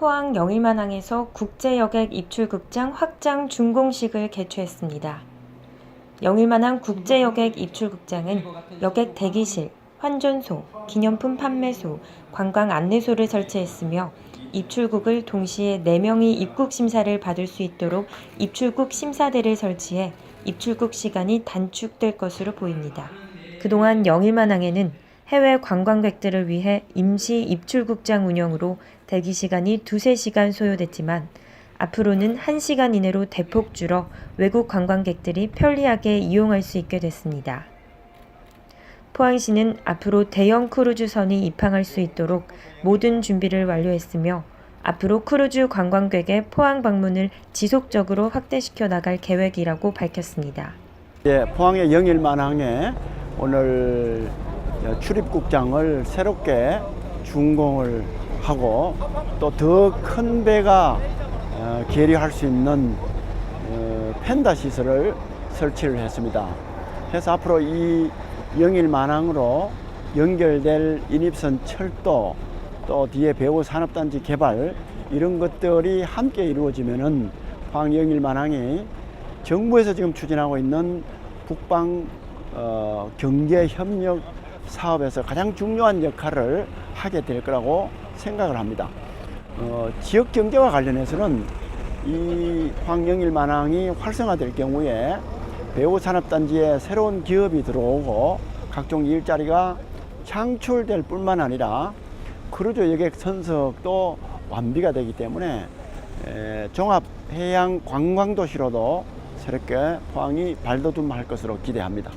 포항 영일만항에서 국제여객 입출극장 확장 준공식을 개최했습니다. 영일만항 국제여객 입출극장은 여객 대기실, 환전소, 기념품 판매소, 관광 안내소를 설치했으며 입출국을 동시에 4명이 입국 심사를 받을 수 있도록 입출국 심사대를 설치해 입출국 시간이 단축될 것으로 보입니다. 그동안 영일만항에는 해외 관광객들을 위해 임시 입출국장 운영으로 대기 시간이 두세 시간 소요됐지만 앞으로는 1시간 이내로 대폭 줄어 외국 관광객들이 편리하게 이용할 수 있게 됐습니다. 포항시는 앞으로 대형 크루즈선이 입항할 수 있도록 모든 준비를 완료했으며 앞으로 크루즈 관광객의 포항 방문을 지속적으로 확대시켜 나갈 계획이라고 밝혔습니다. 예, 포항의 영일만항에 오늘 출입국장을 새롭게 준공을 하고 또 더 큰 배가 어, 계류할 수 있는 어, 펜다 시설을 설치를 했습니다. 그래서 앞으로 이 영일 만항으로 연결될 인입선 철도 또 뒤에 배우 산업단지 개발 이런 것들이 함께 이루어지면은 포항 영일 만항이 정부에서 지금 추진하고 있는 국방 어, 경제 협력 사업에서 가장 중요한 역할을 하게 될 거라고 생각을 합니다. 어, 지역 경제와 관련해서는 이 황영일 만항이 활성화될 경우에 배우 산업단지에 새로운 기업이 들어오고 각종 일자리가 창출될 뿐만 아니라 크루즈 여객 선석도 완비가 되기 때문에 에, 종합 해양 관광 도시로도 새롭게 포항이 발돋움할 것으로 기대합니다.